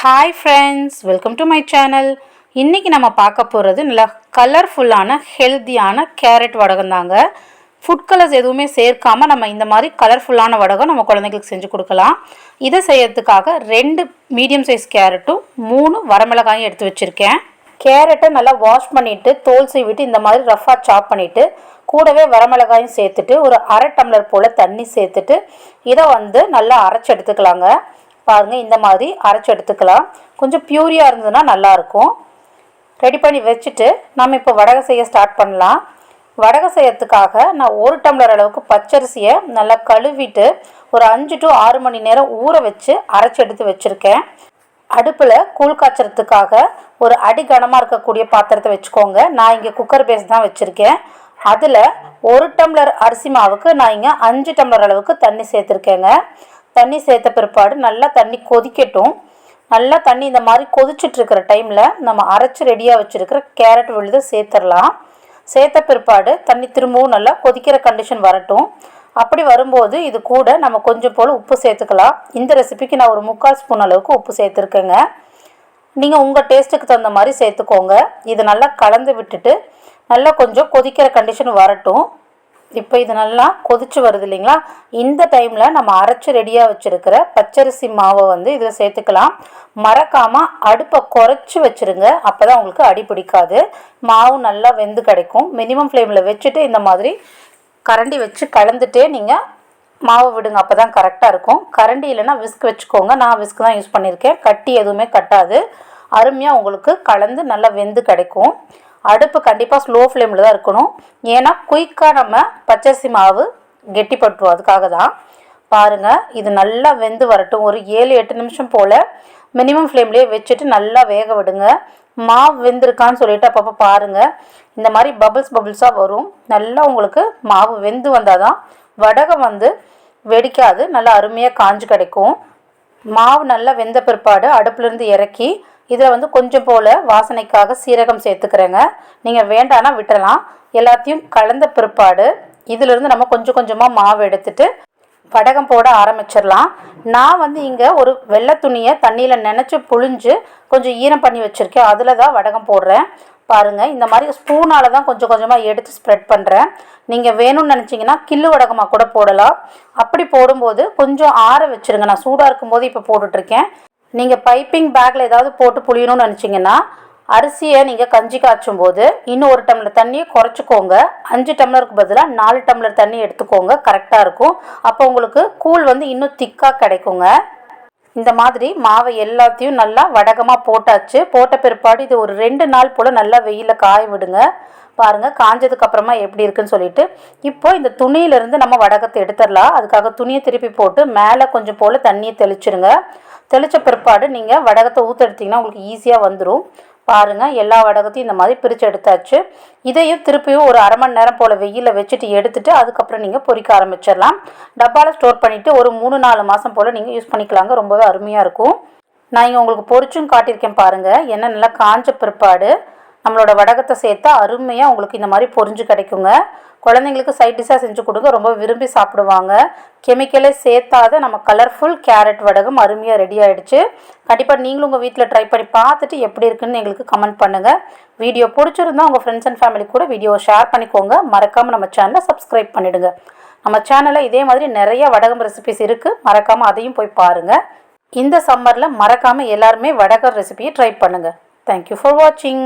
Hi friends welcome to my channel இன்றைக்கி நம்ம பார்க்க போகிறது நல்லா கலர்ஃபுல்லான ஹெல்த்தியான கேரட் வடகம் தாங்க ஃபுட் கலர்ஸ் எதுவுமே சேர்க்காமல் நம்ம இந்த மாதிரி கலர்ஃபுல்லான வடகம் நம்ம குழந்தைங்களுக்கு செஞ்சு கொடுக்கலாம். இதை செய்யறதுக்காக ரெண்டு மீடியம் சைஸ் கேரட்டும் மூணு வரமிளகாயும் எடுத்து வச்சுருக்கேன். கேரட்டை நல்லா வாஷ் பண்ணிவிட்டு தோல் சீவிட்டு இந்த மாதிரி ரஃபாக சாப் பண்ணிவிட்டு கூடவே வரமிளகாயும் சேர்த்துட்டு ஒரு அரை டம்ளர் போல் தண்ணி சேர்த்துட்டு இதை வந்து நல்லா அரைச்சி எடுத்துக்கலாங்க. பாருங்கள் இந்த மாதிரி அரைச்சி எடுத்துக்கலாம். கொஞ்சம் பியூரியாக இருந்ததுன்னா நல்லாயிருக்கும். ரெடி பண்ணி வச்சுட்டு நம்ம இப்போ வடகை செய்ய ஸ்டார்ட் பண்ணலாம். வடகை செய்யறதுக்காக நான் ஒரு டம்ளர் அளவுக்கு பச்சரிசியை நல்லா கழுவிட்டு ஒரு அஞ்சு டு ஆறு மணி நேரம் ஊற வச்சு அரைச்சி எடுத்து வச்சுருக்கேன். அடுப்பில் கூழ் காய்ச்சறதுக்காக ஒரு அடி கனமாக இருக்கக்கூடிய பாத்திரத்தை வச்சுக்கோங்க. நான் இங்கே குக்கர் பேஸ் தான் வச்சுருக்கேன். அதில் ஒரு டம்ளர் அரிசி மாவுக்கு நான் இங்கே அஞ்சு டம்ளர் அளவுக்கு தண்ணி சேர்த்துருக்கேங்க. தண்ணி சேர்த்த பிற்பாடு நல்லா தண்ணி கொதிக்கட்டும். நல்லா தண்ணி இந்த மாதிரி கொதிச்சுட்ருக்கிற டைமில் நம்ம அரைச்சி ரெடியாக வச்சுருக்கிற கேரட் விழுது சேர்த்துடலாம். சேர்த்த பிற்பாடு தண்ணி திரும்பவும் நல்லா கொதிக்கிற கண்டிஷன் வரட்டும். அப்படி வரும்போது இது கூட நம்ம கொஞ்சம் போல் உப்பு சேர்த்துக்கலாம். இந்த ரெசிபிக்கு நான் ஒரு முக்கால் ஸ்பூன் அளவுக்கு உப்பு சேர்த்துருக்கேங்க. நீங்கள் உங்கள் டேஸ்ட்டுக்கு தகுந்த மாதிரி சேர்த்துக்கோங்க. இது நல்லா கலந்து விட்டுட்டு நல்லா கொஞ்சம் கொதிக்கிற கண்டிஷன் வரட்டும். இப்போ இது நல்லா கொதிச்சு வருது இல்லைங்களா? இந்த டைமில் நம்ம அரைச்சி ரெடியாக வச்சுருக்கிற பச்சரிசி மாவை வந்து இதில் சேர்த்துக்கலாம். மறக்காமல் அடுப்பை குறைச்சி வச்சுருங்க. அப்போ தான் உங்களுக்கு அடி பிடிக்காது. மாவு நல்லா வெந்து கிடைக்கும். மினிமம் ஃப்ளேமில் வச்சுட்டு இந்த மாதிரி கரண்டி வச்சு கலந்துட்டே நீங்கள் மாவு விடுங்க. அப்போ தான் கரெக்டாக இருக்கும். கரண்டி இல்லைன்னா விஸ்க் வச்சுக்கோங்க. நான் விஸ்க் தான் யூஸ் பண்ணியிருக்கேன். கட்டி எதுவுமே கட்டாது. அருமையாக உங்களுக்கு கலந்து நல்லா வெந்து கிடைக்கும். அடுப்பு கண்டிப்பாக ஸ்லோ ஃப்ளேமில் தான் இருக்கணும். ஏன்னா குயிக்காக நம்ம பச்சரிசி மாவு கெட்டிப்பட்டுரும். அதுக்காக தான் பாருங்கள் இது நல்லா வெந்து வரட்டும். ஒரு ஏழு எட்டு நிமிஷம் போல் மினிமம் ஃப்ளேம்லேயே வச்சுட்டு நல்லா வேக விடுங்க. மாவு வெந்திருக்கான்னு சொல்லிட்டு அப்பப்போ பாருங்கள் இந்த மாதிரி பபுள்ஸ் பபுள்ஸாக வரும். நல்லா உங்களுக்கு மாவு வெந்து வந்தால் தான் வடகம் வந்து வெடிக்காது. நல்லா அருமையாக காஞ்சு கிடைக்கும். மாவு நல்லா வெந்த பிற்பாடு அடுப்புலேருந்து இறக்கி இதில் வந்து கொஞ்சம் போல் வாசனைக்காக சீரகம் சேர்த்துக்கிறேங்க. நீங்கள் வேண்டானா விட்டுறலாம். எல்லாத்தையும் கலந்த பிற்பாடு இதிலிருந்து நம்ம கொஞ்சம் கொஞ்சமாக மாவு எடுத்துட்டு வடகம் போட ஆரம்பிச்சிடலாம். நான் வந்து இங்கே ஒரு வெள்ளை துணியை தண்ணியில் நினச்சி புழிஞ்சு கொஞ்சம் ஈரம் பண்ணி வச்சுருக்கேன். அதில் தான் வடகம் போடுறேன். பாருங்கள் இந்த மாதிரி ஸ்பூனால் தான் கொஞ்சம் கொஞ்சமாக எடுத்து ஸ்ப்ரெட் பண்ணுறேன் நீங்கள் வேணும்னு நினச்சிங்கன்னா கில்லு வடகமாக கூட போடலாம். அப்படி போடும்போது கொஞ்சம் ஆற வச்சுருங்க. நான் சூடாக இருக்கும்போது இப்போ போட்டுட்ருக்கேன் நீங்கள் பைப்பிங் பேக்கில் ஏதாவது போட்டு புளியணும்னு நினச்சிங்கன்னா அரிசியை நீங்கள் கஞ்சி காய்ச்சும் போது இன்னும் ஒரு டம்ளர் தண்ணியை குறைச்சிக்கோங்க. அஞ்சு டம்ளருக்கு பதிலாக நாலு டம்ளர் தண்ணி எடுத்துக்கோங்க. கரெக்டாக இருக்கும். அப்போ உங்களுக்கு கூழ் வந்து இன்னும் திக்காக கிடைக்குங்க. இந்த மாதிரி மாவை எல்லாத்தையும் நல்லா வடகமாக போட்டாச்சு. போட்ட பிற்பாடு இது ஒரு ரெண்டு நாள் போல் நல்லா வெயிலில் காய விடுங்க. பாருங்கள் காஞ்சதுக்கு அப்புறமா எப்படி இருக்குன்னு சொல்லிட்டு. இப்போ இந்த துணியிலேருந்து நம்ம வடகத்தை எடுத்துடலாம். அதுக்காக துணியை திருப்பி போட்டு மேலே கொஞ்சம் போல் தண்ணியை தெளிச்சிருங்க. தெளித்த பிற்பாடு நீங்கள் வடகத்தை ஊற்றெடுத்திங்கன்னா உங்களுக்கு ஈஸியாக வந்துடும் பாருங்கள் எல்லா வடகத்தையும் இந்த மாதிரி பிரித்து எடுத்தாச்சு. இதையும் திருப்பியும் ஒரு அரை மணி நேரம் போல் வெயிலில் வச்சுட்டு எடுத்துட்டு அதுக்கப்புறம் நீங்கள் பொறிக்க ஆரம்பிச்சிடலாம். டப்பாவில் ஸ்டோர் பண்ணிவிட்டு ஒரு மூணு நாலு மாதம் போல் நீங்கள் யூஸ் பண்ணிக்கலாங்க ரொம்பவே அருமையாக இருக்கும். நான் இங்கே உங்களுக்கு பொறிச்சும் காட்டியிருக்கேன் பாருங்கள் என்ன நல்லா காஞ்ச பிற்பாடு. நம்மளோட வடகத்தை சேர்த்தா அருமையாக உங்களுக்கு இந்த மாதிரி பொறிஞ்சு கிடைக்குங்க. குழந்தைங்களுக்கு சைட் டிஷ்ஷாக செஞ்சு கொடுங்க. ரொம்ப விரும்பி சாப்பிடுவாங்க. கெமிக்கலே சேர்த்தாத நம்ம கலர்ஃபுல் கேரட் வடகம் அருமையாக ரெடி ஆகிடுச்சு கண்டிப்பாக நீங்களும் உங்கள் வீட்டில் ட்ரை பண்ணி பார்த்துட்டு எப்படி இருக்குன்னு எங்களுக்கு கமெண்ட் பண்ணுங்கள் வீடியோ பிடிச்சிருந்தா உங்கள் ஃப்ரெண்ட்ஸ் அண்ட் ஃபேமிலி கூட வீடியோவை ஷேர் பண்ணிக்கோங்க. மறக்காமல் நம்ம சேனலை சப்ஸ்கிரைப் பண்ணிவிடுங்க நம்ம சேனலில் இதே மாதிரி நிறைய வடகம் ரெசிபிஸ் இருக்குது மறக்காமல் அதையும் போய் பாருங்கள் இந்த சம்மரில் மறக்காமல் எல்லாருமே வடகம் ரெசிபியை ட்ரை பண்ணுங்கள் தேங்க்யூ ஃபார் வாட்சிங்